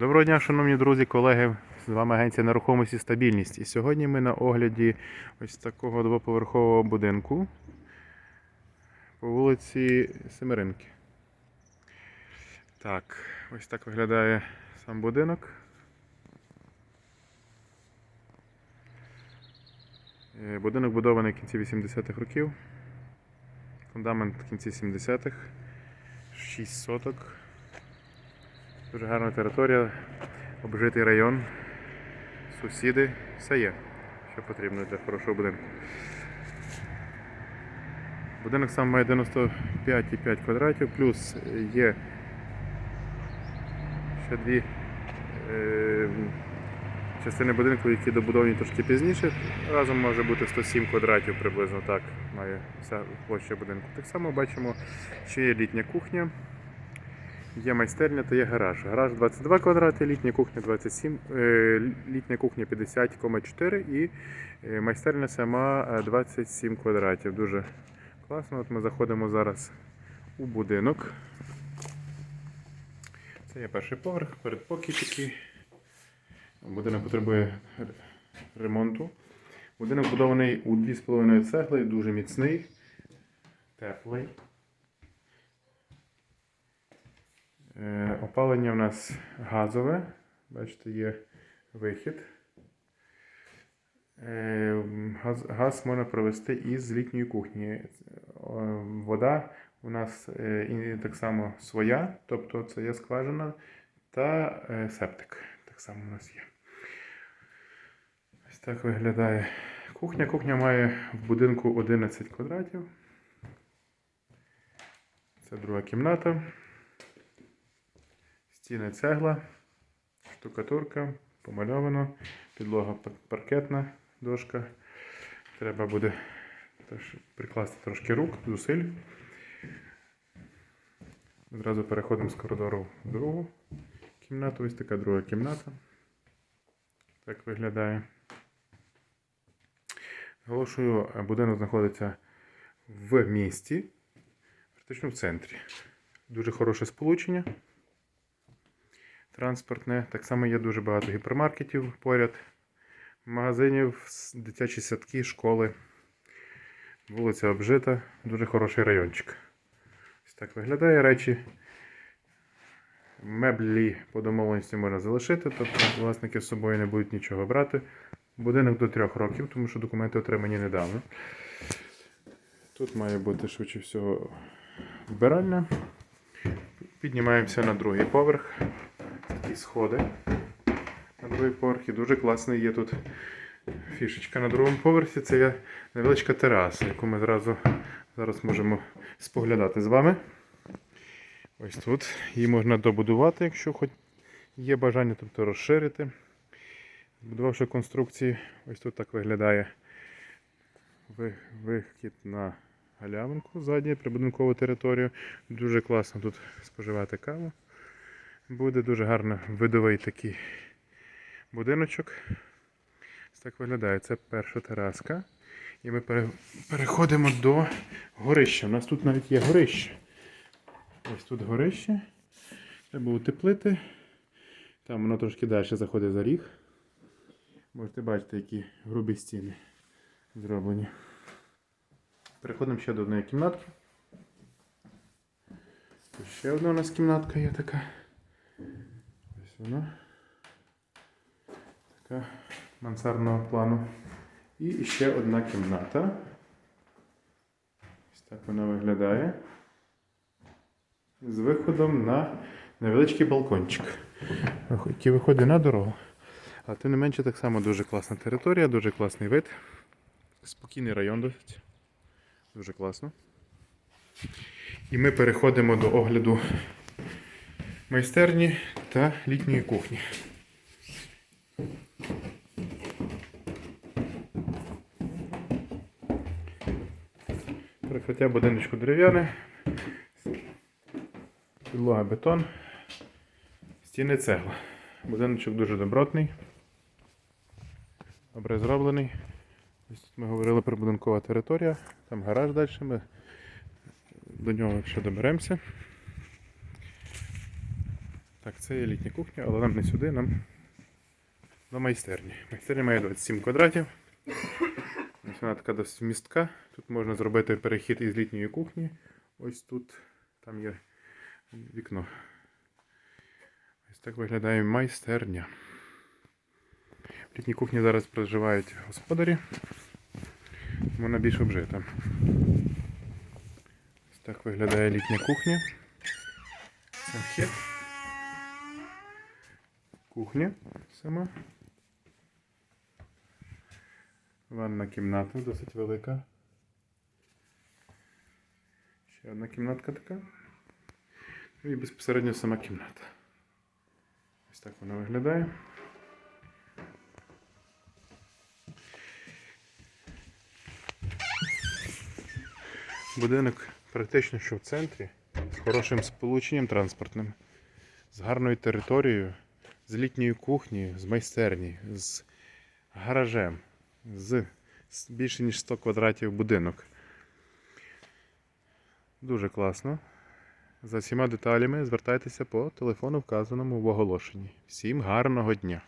Доброго дня, шановні друзі, колеги. З вами агенція нерухомості стабільність. І сьогодні ми на огляді ось такого двоповерхового будинку по вулиці Семеринки. Так, ось так виглядає сам будинок. Е, Будинок будований в кінці 80-х років. Фундамент в кінці 70-х. 6 соток. Дуже гарна територія, обжитий район, сусіди, все є, що потрібно для хорошого будинку. Будинок сам має 95,5 квадратів, плюс є ще дві е, частини будинку, які добудовані трошки пізніше. Разом може бути 107 квадратів приблизно так має вся площа будинку. Так само бачимо, що є літня кухня. Є майстерня та є гараж. Гараж 22 квадрати, літня кухня 27, е, літня кухня 50,4 і е, майстерня сама е, 27 квадратів. Дуже класно. От ми заходимо зараз у будинок. Це є перший поверх, передпокій такий. Будинок потребує ремонту. Будинок будований у 2,5 цегли, дуже міцний, теплий. Е, Опалення у нас газове. Бачите, є вихід. Е, Газ, газ можна провести із літньої кухні. Е, Вода у нас е, так само своя, тобто це є скважина та е, септик. Так само у нас є. Ось так виглядає кухня. Кухня має в будинку 11 квадратів. Це друга кімната. Стіни цегла, штукатурка, помальовано, підлога паркетна дошка. Треба буде прикласти трошки рук, зусиль. Одразу переходимо з коридору в другу кімнату. Ось така друга кімната. Так виглядає. Наголошую, будинок знаходиться в місті, практично в центрі. Дуже хороше сполучення транспортне. Так само є дуже багато гіпермаркетів поряд, магазинів, дитячі садки, школи. Вулиця обжита, дуже хороший райончик. Ось так виглядає речі. Меблі по домовленості можна залишити, тобто власники з собою не будуть нічого брати. Будинок до трьох років, тому що документи отримані недавно. Тут має бути швидше всього вбиральня. Піднімаємося на другий поверх такі сходи на другий поверх. І дуже класний є тут фішечка на другому поверсі. Це є невеличка тераса, яку ми зразу зараз можемо споглядати з вами. Ось тут. Її можна добудувати, якщо хоч є бажання, тобто розширити. Збудувавши конструкції, ось тут так виглядає вихід на галявинку ззаді, прибудинкову територію. Дуже класно тут споживати каву. Буде дуже гарно видовий такий будиночок. Ось так виглядає. Це перша тераска. І ми пере- переходимо до горища. У нас тут навіть є горище. Ось тут горище. Треба утеплити. Там воно трошки далі заходить за ріг. Можете бачити, які грубі стіни зроблені. Переходимо ще до одної кімнатки. Ще одна у нас кімнатка є така. Вона. Така мансардного плану. І ще одна кімната. Ось так вона виглядає. З виходом на невеличкий балкончик, який виходить на дорогу. Але тим не менше так само дуже класна територія, дуже класний вид. Спокійний район досить. Дуже класно. І ми переходимо до огляду майстерні та літньої кухні. Перекриття будиночку дерев'яне, підлога бетон, стіни цегла. Будиночок дуже добротний, добре зроблений. Ось тут ми говорили про будинкова територія, там гараж далі. Ми до нього ще доберемося. Так, це є літня кухня, але нам не сюди, нам до майстерні. Майстерня має 27 квадратів. Ось вона така досить містка. Тут можна зробити перехід із літньої кухні. Ось тут там є вікно. Ось так виглядає майстерня. В літній кухні зараз проживають господарі. Вона більш обжита. Ось так виглядає літня кухня. Це вхід. Кухня сама. Ванна кімната досить велика. Ще одна кімнатка така. Ну і безпосередньо сама кімната. Ось так вона виглядає. Будинок практично що в центрі, з хорошим сполученням транспортним, з гарною територією, з літньою кухнею, з майстерні, з гаражем, з більше ніж 100 квадратів будинок. Дуже класно. За всіма деталями звертайтеся по телефону, вказаному в оголошенні. Всім гарного дня!